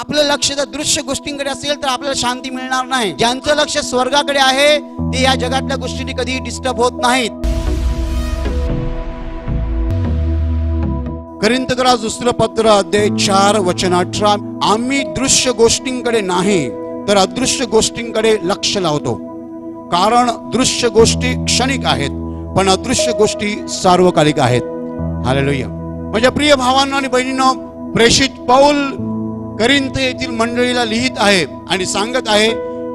आपलं लक्ष जर दृश्य गोष्टींकडे असेल तर आपल्याला शांती मिळणार नाही. ज्यांचं लक्ष स्वर्गाकडे आहे ते या जगातल्या गोष्टींनी कधी डिस्टर्ब होत नाहीत. करिंतकरा दुसरं पत्र अध्याय चार वचन अठरा. आम्ही दृश्य गोष्टींकडे नाही तर अदृश्य गोष्टींकडे लक्ष लावतो. कारण दृश्य गोष्टी क्षणिक आहेत पण अदृश्य गोष्टी सार्वकालिक आहेत. हालेलुया माझ्या प्रिय भावांना आणि बहिणींना प्रेषित पौल करिंत येथील मंडळीला लिहित आहे आणि सांगत आहे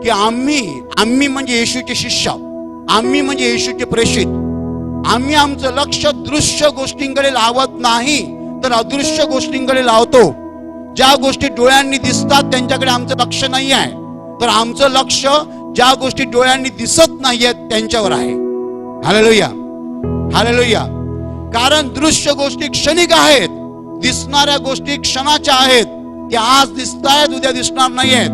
की आम्ही आम्ही म्हणजे येशूचे शिष्य. आम्ही म्हणजे येशूचे प्रेषित. आम्ही आमचं लक्ष दृश्य गोष्टींकडे लावत नाही तर अदृश्य गोष्टींकडे लावतो. ज्या गोष्टी डोळ्यांनी दिसतात त्यांच्याकडे आमचं लक्ष नाही आहे. तर आमचं लक्ष ज्या गोष्टी डोळ्यांनी दिसत नाहीयेत त्यांच्यावर आहे. हालेलुया. हालेलुया. कारण दृश्य गोष्टी क्षणिक आहेत. दिसणाऱ्या गोष्टी क्षणाच्या आहेत. ते आज दिसतायत उद्या दिसणार नाहीयेत.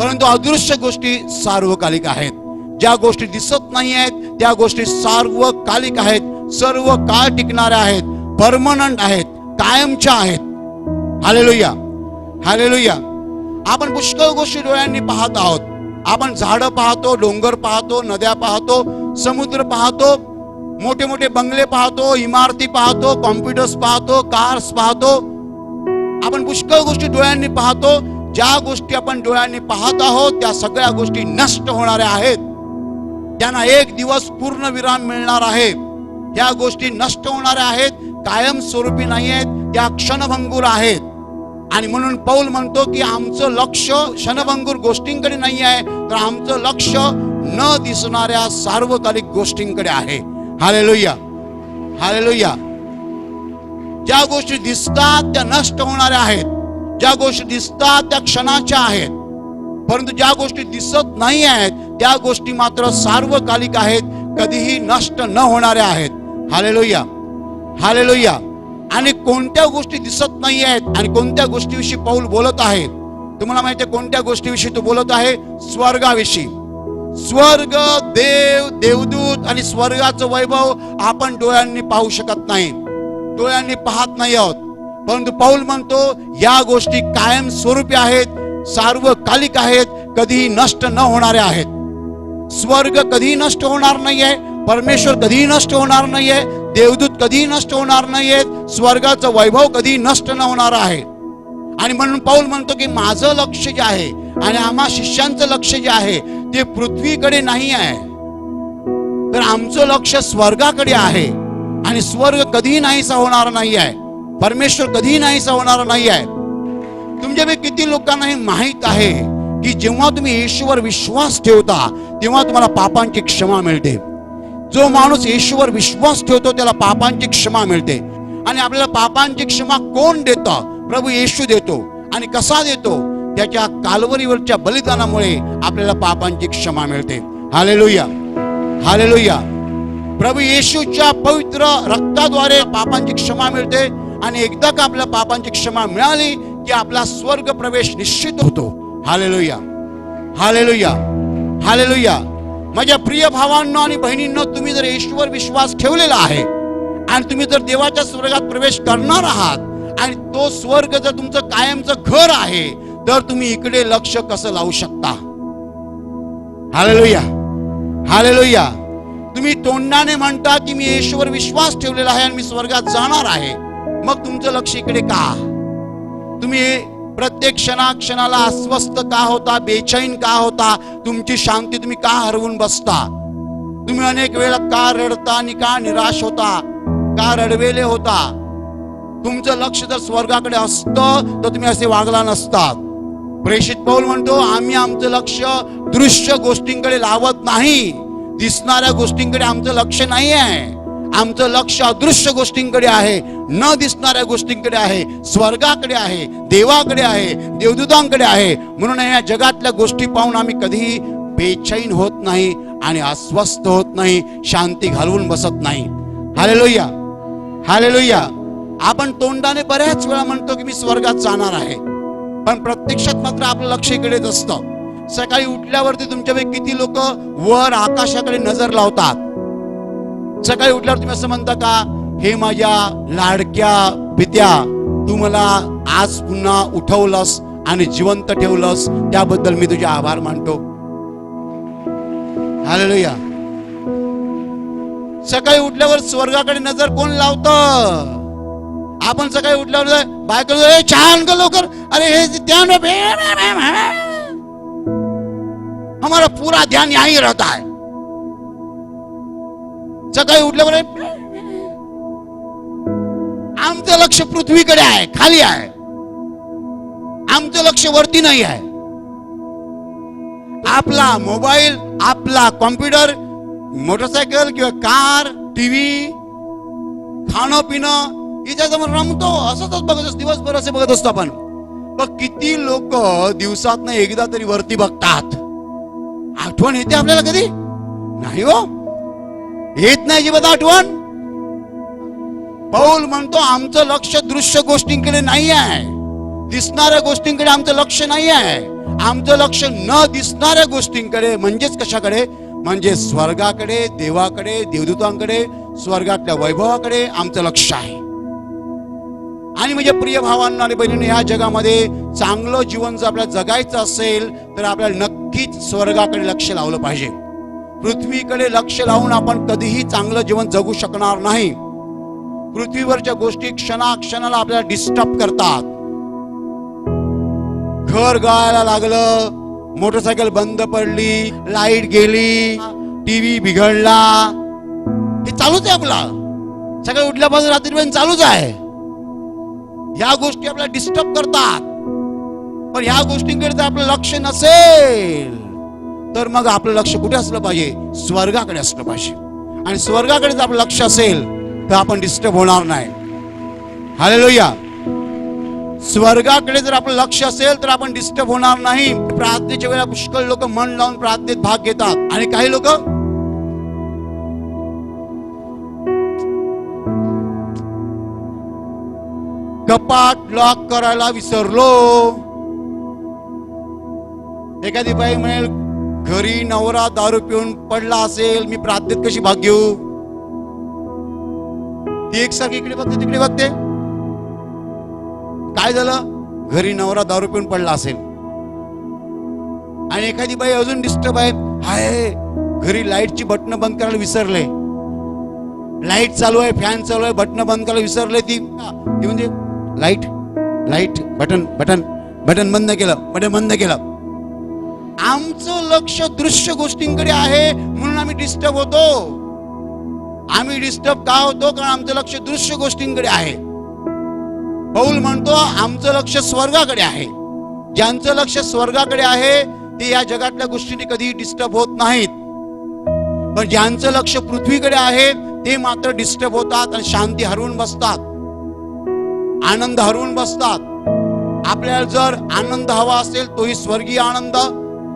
परंतु अदृश्य गोष्टी सार्वकालिक आहेत. ज्या गोष्टी दिसत नाही आहेत त्या गोष्टी सार्वकालिक आहेत. सर्व काळ टिकणाऱ्या आहेत. परमनंट आहेत. कायमच्या आहेत. हालेलुया हालेलुया आपण पुष्कळ गोष्टी डोळ्यांनी पाहत आहोत. आपण झाडं पाहतो डोंगर पाहतो नद्या पाहतो समुद्र पाहतो मोठे मोठे बंगले पाहतो इमारती पाहतो कॉम्प्युटर्स पाहतो कार्स पाहतो आपण पुष्कळ गोष्टी डोळ्यांनी पाहतो. ज्या गोष्टी आपण डोळ्यांनी पाहत आहोत त्या सगळ्या गोष्टी नष्ट होणाऱ्या आहेत. त्यांना एक दिवस पूर्ण विराम मिळणार आहे. त्या गोष्टी नष्ट होणाऱ्या आहेत कायम स्वरूपी नाही आहेत त्या क्षणभंगूर आहेत. आणि म्हणून पौल म्हणतो की आमचं लक्ष क्षणभंगूर गोष्टींकडे नाही आहे तर आमचं लक्ष न दिसणाऱ्या सार्वकालिक गोष्टींकडे आहे. हालेलुया. हालेलुया. ज्या गोष्टी दिसतात त्या नष्ट होणाऱ्या आहेत ज्या गोष्टी दिसतात त्या क्षणाच्या आहेत परंतु ज्या गोष्टी दिसत नाही आहेत त्या गोष्टी मात्र सार्वकालिक आहेत कधीही नष्ट न होणाऱ्या आहेत. हालेलुया हालेलुया आणि कोणत्या गोष्टी दिसत नाही आहेत आणि कोणत्या गोष्टीविषयी पाऊल बोलत आहे? तुम्हाला माहिती आहे कोणत्या गोष्टीविषयी तो बोलत आहे? स्वर्गाविषयी. स्वर्ग देव देवदूत आणि स्वर्गाचं वैभव आपण डोळ्यांनी पाहू शकत नाही. डोळ्यांनी पाहत नाही आहोत. परंतु पाऊल म्हणतो या गोष्टी कायम स्वरूपी आहेत सार्वकालिक आहेत कधीही नष्ट न होणाऱ्या आहेत. स्वर्ग कधीही नष्ट होणार नाहीये परमेश्वर कधीही नष्ट होणार नाहीये देवदूत कधीही नष्ट होणार नाहीयेत स्वर्गाचं वैभव कधीही नष्ट न होणार आहे. आणि म्हणून पाऊल म्हणतो की माझं लक्ष जे आहे आणि आम्हा शिष्यांचं लक्ष जे आहे ते पृथ्वीकडे नाही आहे. तर आमचं लक्ष स्वर्गाकडे आहे. आणि स्वर्ग कधी नाहीसा होणार नाही आहे परमेश्वर कधीही नाहीसा होणार नाही आहे तुमच्या किती लोकांना हे माहीत आहे की जेव्हा तुम्ही येशूवर विश्वास ठेवता तेव्हा तुम्हाला पापांची क्षमा मिळते. जो माणूस येशूवर विश्वास ठेवतो त्याला पापांची क्षमा मिळते. आणि आपल्याला पापांची क्षमा कोण देतं? प्रभू येशू देतो. आणि कसा देतो? त्याच्या कालवरीवरच्या बलिदानामुळे आपल्याला पापांची क्षमा मिळते. हालेलुया. हालेलुया. प्रभू येशूच्या पवित्र रक्ताद्वारे पापांची क्षमा मिळते आणि एकदा का आपल्या पापांची क्षमा मिळाली की आपला स्वर्ग प्रवेश निश्चित होतो. हालेलुया. हालेलुया. हालेलुया. माझ्या प्रिय भावांना आणि बहिणींना तुम्ही जर येशूवर विश्वास ठेवलेला आहे आणि तुम्ही जर देवाच्या स्वर्गात प्रवेश करणार आहात आणि तो स्वर्ग जर तुमचं कायमचं घर आहे तर तुम्ही इकडे लक्ष कसं लावू शकता? हालेलुया. हालेलुया. तुम्ही तोंडाने म्हणता की मी येशूवर विश्वास ठेवलेला आहे आणि मी स्वर्गात जाणार आहे. मग तुमचं लक्ष इकडे का? तुम्ही प्रत्येक क्षणा क्षणाला अस्वस्थ का होता? बेचैन का होता? तुमची शांती तुम्ही का हरवून बसता? तुम्ही अनेक वेळा का रडता आणि का निराश होता? का रडवेले होता? तुमचं लक्ष जर स्वर्गाकडे असतं तर तुम्ही असे वागला नसतात. प्रेषित पौल म्हणतो आम्ही आमचं लक्ष दृश्य गोष्टींकडे लावत नाही. दिसणाऱ्या गोष्टींकडे आमचं लक्ष नाही आहे. आमचं लक्ष अदृश्य गोष्टींकडे आहे. न दिसणाऱ्या गोष्टींकडे आहे. स्वर्गाकडे आहे. देवाकडे आहे. देवदूतांकडे आहे. म्हणून या जगातल्या गोष्टी पाहून आम्ही कधीही बेचैन होत नाही आणि अस्वस्थ होत नाही. शांती घालवून बसत नाही. हालेलुया. हालेलुया. आपण तोंडाने बऱ्याच वेळा म्हणतो की मी स्वर्गात जाणार आहे. पण प्रत्यक्षात मात्र आपलं लक्ष इकडेच असतं. सकाळी उठल्यावरती तुमच्यापैकी किती लोक वर आकाशाकडे नजर लावतात? सकाळी उठल्यावर तुम्ही असं म्हणता का हे माझ्या लाडक्या पित्या तू मला आज पुन्हा उठवलंस आणि जिवंत ठेवलंस त्याबद्दल मी तुझे आभार मानतो. हालेलुया. सकाळी उठल्यावर स्वर्गाकडे नजर कोण लावत? आपण सकाळी उठल्यावर बायको छान ग लवकर. अरे हे ध्यान हमारा पूरा ध्यान यहीं रहता है सकाळी उठल्यावर आमचं लक्ष पृथ्वीकडे आहे खाली आहे. आमचं लक्ष वरती नाही आहे. आपला मोबाईल आपला कॉम्प्युटर मोटरसायकल किंवा कार टीव्ही खाणं पिणं याच्यासमोर रमतो असंच बघत असतो दिवसभर असे बघत असतो आपण. पण किती लोक दिवसात एकदा तरी वरती बघतात. आठवण येते आपल्याला कधी? नाही हो. येत नाही जीवत आठवण. पौल म्हणतो आमचं लक्ष दृश्य गोष्टींकडे नाही आहे. दिसणाऱ्या गोष्टींकडे आमचं लक्ष नाही आहे. आमचं लक्ष न दिसणाऱ्या गोष्टींकडे म्हणजेच कशाकडे? म्हणजे स्वर्गाकडे देवाकडे देवदूतांकडे स्वर्गातल्या वैभवाकडे आमचं लक्ष आहे. आणि म्हणजे प्रिय भावांना आणि बहिणींनी ह्या जगामध्ये चांगलं जीवन जर आपल्याला जगायचं असेल तर आपल्याला नक्कीच स्वर्गाकडे लक्ष लावलं पाहिजे. पृथ्वीकडे लक्ष लावून आपण कधीही चांगलं जीवन जगू शकणार नाही. पृथ्वीवरच्या गोष्टी क्षणाक्षणाला आपल्याला डिस्टर्ब करतात. घर गळायला लागलं मोटरसायकल बंद पडली लाइट गेली टीव्ही बिघडला हे चालूच आहे आपला. सकाळी उठल्यापासून रात्रीपर्यंत चालूच आहे. या गोष्टी आपल्याला डिस्टर्ब करतात. पण या गोष्टींकडे जर आपलं लक्ष नसेल तर मग आपलं लक्ष कुठे असलं पाहिजे? स्वर्गाकडे असलं पाहिजे. आणि स्वर्गाकडे जर आपलं लक्ष असेल तर आपण डिस्टर्ब होणार नाही. हालेलुया स्वर्गाकडे जर आपलं लक्ष असेल तर आपण डिस्टर्ब होणार नाही. प्रार्थनेच्या वेळेला पुष्कळ लोक मन लावून प्रार्थनेत भाग घेतात. आणि काही लोक कपाट लॉक करायला विसरलो. एखादी बाई म्हणेल घरी नवरा दारू पिऊन पडला असेल मी प्रार्थनेत कशी भाग घेऊ? ती एकसारखी इकडे बघते तिकडे बघते. काय झालं? घरी नवरा दारू पिऊन पडला असेल. आणि एखादी बाई अजून डिस्टर्ब आहे हाय घरी लाईटची बटन बंद करायला विसरले. लाइट चालू आहे फॅन चालू आहे बटन बंद करायला विसरले ती म्हणजे light light button button button बंद केलं बटन बंद केलं. आमचं लक्ष दृश्य गोष्टींकडे आहे म्हणून आम्ही डिस्टर्ब होतो. आम्ही डिस्टर्ब का होतो? कारण आमचं लक्ष दृश्य गोष्टींकडे आहे. पौल म्हणतो आमचं लक्ष स्वर्गाकडे आहे. ज्यांचं लक्ष स्वर्गाकडे आहे ते या जगातल्या गोष्टीने कधी डिस्टर्ब होत नाहीत. पण ज्यांचं लक्ष पृथ्वीकडे आहे ते मात्र डिस्टर्ब होतात आणि शांती हरवून बसतात. आनंद हरवून बसतात. आपल्याला जर आनंद हवा असेल तोही स्वर्गीय आनंद.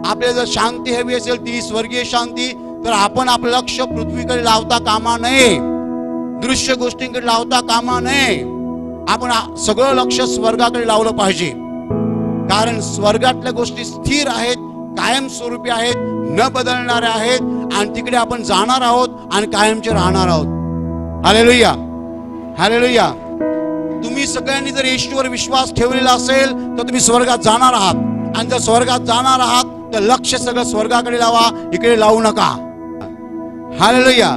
आपल्याला जर शांती हवी असेल ती स्वर्गीय शांती. तर आपण आपलं लक्ष पृथ्वीकडे लावता कामा नये. दृश्य गोष्टींकडे लावता कामा नये. आपण सगळं लक्ष स्वर्गाकडे लावलं पाहिजे. कारण स्वर्गातल्या गोष्टी स्थिर आहेत कायमस्वरूपी आहेत न बदलणाऱ्या आहेत. आणि तिकडे आपण जाणार आहोत आणि कायमचे राहणार आहोत. हालेलुया. हालेलुया. तुम्ही सगळ्यांनी जर येशूवर विश्वास ठेवलेला असेल तर तुम्ही स्वर्गात जाणार आहात. आणि जर स्वर्गात जाणार आहात तर लक्ष सगळं स्वर्गाकडे लावा इकडे लावू नका. हालेलुया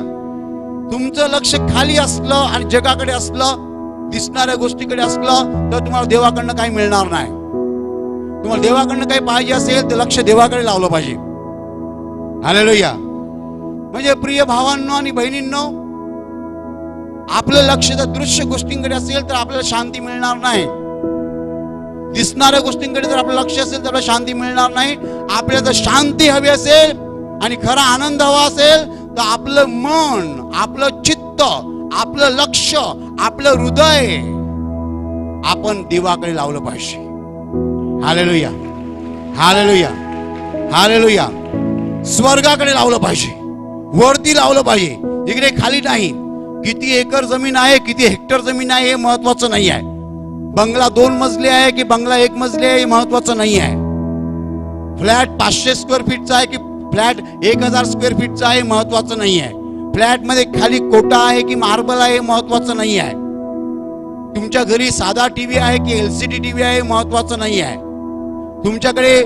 तुमचं लक्ष खाली असलं आणि जगाकडे असलं दिसणाऱ्या गोष्टीकडे असलं तर तुम्हाला देवाकडनं काही मिळणार नाही. तुम्हाला देवाकडनं काही पाहिजे असेल तर लक्ष देवाकडे लावलं पाहिजे. हालेलुया म्हणजे प्रिय भावांनो आणि बहिणींनो आपलं लक्ष जर दृश्य गोष्टींकडे असेल तर आपल्याला शांती मिळणार नाही. दिसणाऱ्या गोष्टींकडे जर आपलं लक्ष असेल तर आपल्याला शांती मिळणार नाही. आपल्याला जर शांती हवी असेल आणि खरा आनंद हवा असेल तर आपलं मन आपलं चित्त आपलं लक्ष आपलं हृदय आपण देवाकडे लावलं पाहिजे. हालेलुया. हालेलुया. हालेलुया. स्वर्गाकडे लावलं पाहिजे. वरती लावलं पाहिजे. इकडे खाली नाही. किती एकर जमीन आहे किती हेक्टर जमीन आहे हे महत्वाचं नाही आहे. बंगला दोन मजली आहे की बंगला एक मजली आहे हे महत्वाचं नाही आहे. फ्लॅट पाचशे स्क्वेअर फीटचा आहे की फ्लॅट एक हजार स्क्वेअर फीटचा आहे महत्वाचं नाही आहे. फ्लॅटमध्ये खाली कोटा आहे की मार्बल आहे हे महत्वाचं नाही आहे. तुमच्या घरी साधा टीव्ही आहे की एलसीडी टीव्ही आहे हे महत्वाचं नाही आहे. तुमच्याकडे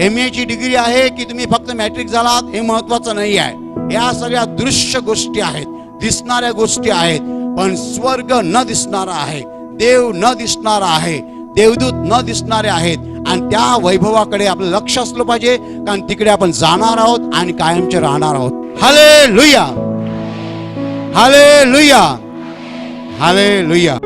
एम ची डिग्री आहे की तुम्ही फक्त मॅट्रिक झालात हे महत्वाचं नाही आहे. या सगळ्या दृश्य गोष्टी आहेत. दिसणाऱ्या गोष्टी आहेत पण स्वर्ग न दिसणारा आहे देव न दिसणारा आहे देवदूत न दिसणारे आहेत आणि त्या वैभवाकडे आपलं लक्ष असलं पाहिजे कारण तिकडे आपण जाणार आहोत आणि कायमचे राहणार आहोत. हले लुया हले लुया हले लुया